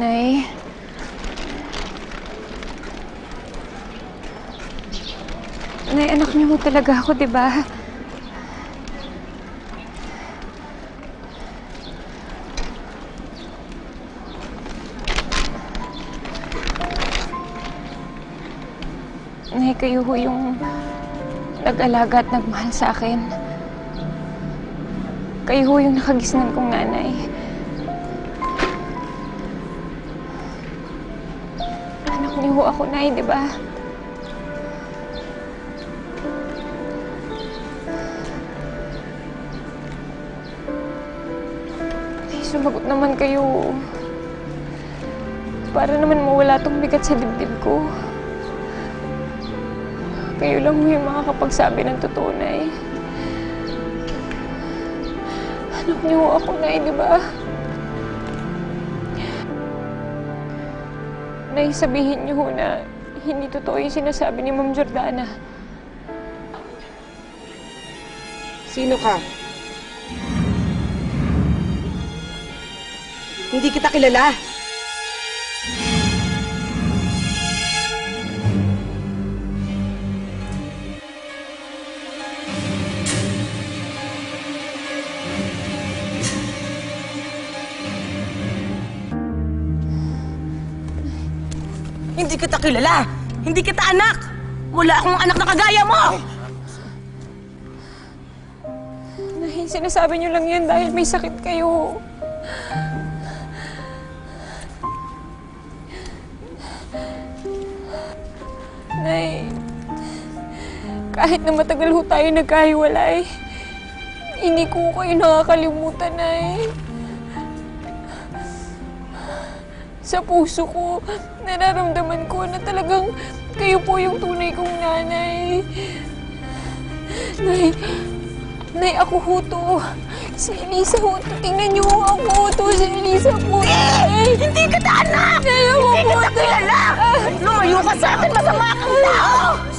Nay. Nay, anak niyo talaga ako, di ba? Nay, kayo ho yung nag-alaga at nagmahal sa akin. Kayo ho yung nakagisnan kong nanay. Niyo ho ako, Nay, di ba? Nay, sumagot naman kayo. Para naman mawala tong bigat sa dibdib ko. Kayo lang ho yung makakapagsabi ng totoo, Nay. Anak niyo ako, Nay, di ba? Nay, sabihin niyo ho na hindi totoo yung sinasabi ni Ma'am Jordana. Sino ka? Hindi kita kilala. Hindi kita kilala. Hindi kita anak. Wala akong anak na kagaya mo. Nay, sinasabi niyo lang yan dahil may sakit kayo. Nay, kahit na matagal ho tayo nagkahiwalay, hindi ko kayo nakakalimutan, Nay. Sa puso ko, nararamdaman ko na talagang kayo po yung tunay kong nanay. Nay, Nay, ako ho to. Si Elisa ho to. Tingnan niyo ho ako to. Si Elisa po. Nay, Hindi kita anak! Nay, ako Hindi po kita to. kilala! Lumayo ka sa akin, masama kang tao!